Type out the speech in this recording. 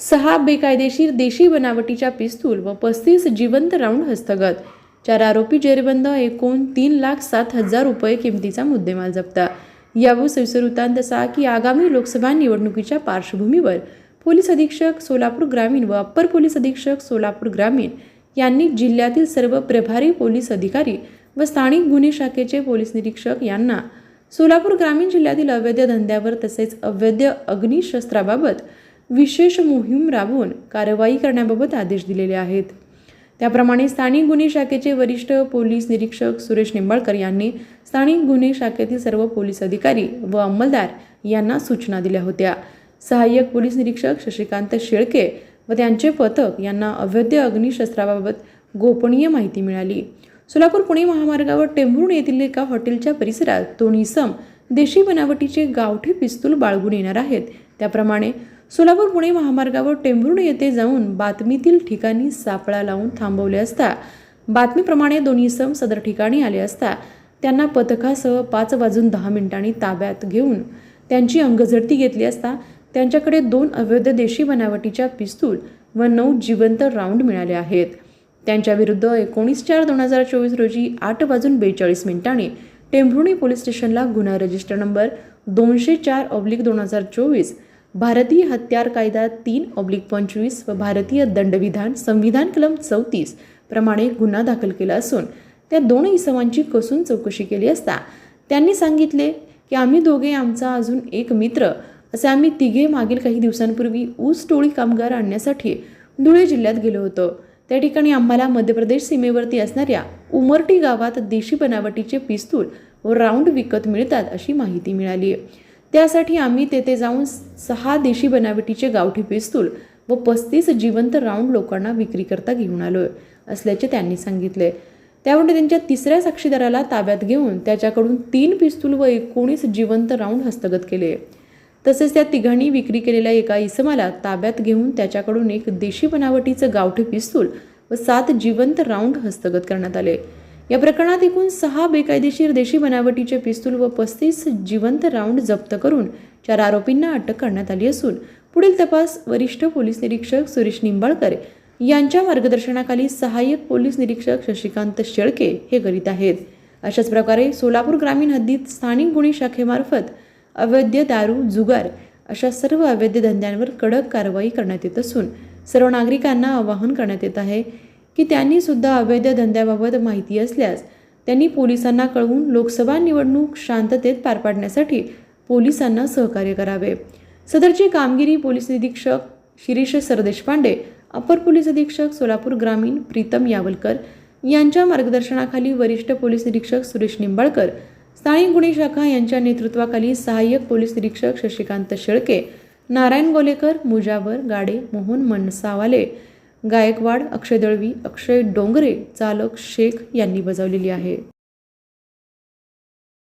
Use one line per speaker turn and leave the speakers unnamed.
सहा बेकायदेशीर देशी बनावटीच्या पिस्तूल व पस्तीस जिवंत राऊंड हस्तगत. चार आरोपी जेरबंद एकूण तीन लाख सात हजार रुपये किमतीचा मुद्देमाल जप्त. यावर सविस्तर वृत्तांत असा की आगामी लोकसभा निवडणुकीच्या पार्श्वभूमीवर पोलीस अधीक्षक सोलापूर ग्रामीण व अप्पर पोलीस अधीक्षक सोलापूर ग्रामीण यांनी जिल्ह्यातील सर्व प्रभारी पोलीस अधिकारी व स्थानिक गुन्हे शाखेचे पोलीस निरीक्षक यांना सोलापूर ग्रामीण जिल्ह्यातील अवैध धंद्यावर तसेच अवैध अग्निशस्त्राबाबत विशेष मोहीम राबवून कारवाई करण्याबाबत आदेश दिलेले आहेत. त्याप्रमाणे स्थानिक गुन्हे शाखेचे वरिष्ठ पोलीस निरीक्षक सुरेश निंबाळकर यांनी स्थानिक गुन्हे शाखेतील सर्व पोलीस अधिकारी व अंमलदार यांना सूचना दिल्या होत्या. सहाय्यक पोलीस निरीक्षक शशिकांत शेळके व त्यांचे पथक यांना अवैध अग्निशस्त्राबाबत गोपनीय माहिती मिळाली. सोलापूर पुणे महामार्गावर टेंभुर्ण येथील एका हॉटेलच्या परिसरात दोन इसम देशी बनावटीचे गावठी पिस्तूल बाळगून येणार आहेत. त्याप्रमाणे सोलापूर पुणे महामार्गावर टेंभुर्णी येथे जाऊन बातमीतील ठिकाणी सापळा लावून थांबवले असता बातमीप्रमाणे दोन्ही सम सदर ठिकाणी आले असता त्यांना पथकासह पाच वाजून दहा मिनिटांनी ताब्यात घेऊन त्यांची अंगझडती घेतली असता त्यांच्याकडे दोन अवैध देशी बनावटीच्या पिस्तूल व नऊ जिवंत राऊंड मिळाले आहेत. त्यांच्याविरुद्ध एकोणीस चार दोन हजार चोवीस रोजी आठ वाजून बेचाळीस मिनिटांनी टेंभुर्णी पोलीस स्टेशनला गुन्हा रजिस्टर नंबर दोनशे चार ऑब्लिक दोन हजार चोवीस भारतीय हत्यार कायदा तीन ऑब्लिक पंचवीस व भारतीय दंडविधान संविधान कलम चौतीस प्रमाणे गुन्हा दाखल केला असून त्या दोन इसमांची कसून चौकशी केली असता त्यांनी सांगितले की आम्ही दोघे आमचा अजून एक मित्र असे आम्ही तिघे मागील काही दिवसांपूर्वी ऊस टोळी कामगार आणण्यासाठी धुळे जिल्ह्यात गेलो होतो. त्या ठिकाणी आम्हाला मध्य प्रदेश सीमेवरती असणाऱ्या उमरटी गावात देशी बनावटीचे पिस्तूल व राऊंड विकत मिळतात अशी माहिती मिळाली. आहे त्यासाठी आम्ही तेथे जाऊन सहा देशी बनावटीचे गावठी पिस्तूल व पस्तीस जिवंत राऊंड लोकांना विक्रीकरता घेऊन आलोय असल्याचे त्यांनी सांगितले. त्यामुळे त्यांच्या तिसऱ्या साक्षीदाराला ताब्यात घेऊन त्याच्याकडून तीन पिस्तूल व एकोणीस जिवंत राऊंड हस्तगत केले. तसेच त्या तिघांनी विक्री केलेल्या एका इसमाला ताब्यात घेऊन त्याच्याकडून एक देशी बनावटीचं गावठी पिस्तूल व सात जिवंत राऊंड हस्तगत करण्यात आले. या प्रकरणात एकूण सहा बेकायदेशीर देशी बनावटीचे पिस्तूल व पस्तीस जिवंत राऊंड जप्त करून चार आरोपींना अटक करण्यात आली असून पुढील तपास वरिष्ठ पोलीस निरीक्षक सुरेश निंबाळकर यांच्या मार्गदर्शनाखाली सहाय्यक पोलीस निरीक्षक शशिकांत शेळके हे करीत आहेत. अशाच प्रकारे सोलापूर ग्रामीण हद्दीत स्थानिक गुन्हे शाखेमार्फत अवैध दारू जुगार अशा सर्व अवैध धंद्यांवर कडक कारवाई करण्यात येत असून सर्व नागरिकांना आवाहन करण्यात येत आहे की त्यांनी सुद्धा अवैध धंद्याबाबत माहिती असल्यास त्यांनी पोलिसांना कळवून लोकसभा निवडणूक शांततेत पार पाडण्यासाठी पोलिसांना सहकार्य करावे. सदरची कामगिरी पोलीस निरीक्षक शिरीष सरदेशपांडे अपर पोलीस अधीक्षक सोलापूर ग्रामीण प्रीतम यावलकर यांच्या मार्गदर्शनाखाली वरिष्ठ पोलीस निरीक्षक सुरेश निंबाळकर स्थानिक गुन्हे शाखा यांच्या नेतृत्वाखाली सहाय्यक पोलीस निरीक्षक शशिकांत शेळके नारायण गोलेकर मुजावर गाडे मोहन मनसावाले गायकवाड अक्षय दळवी अक्षय डोंगरे चालक शेख यांनी बजावलेली आहे.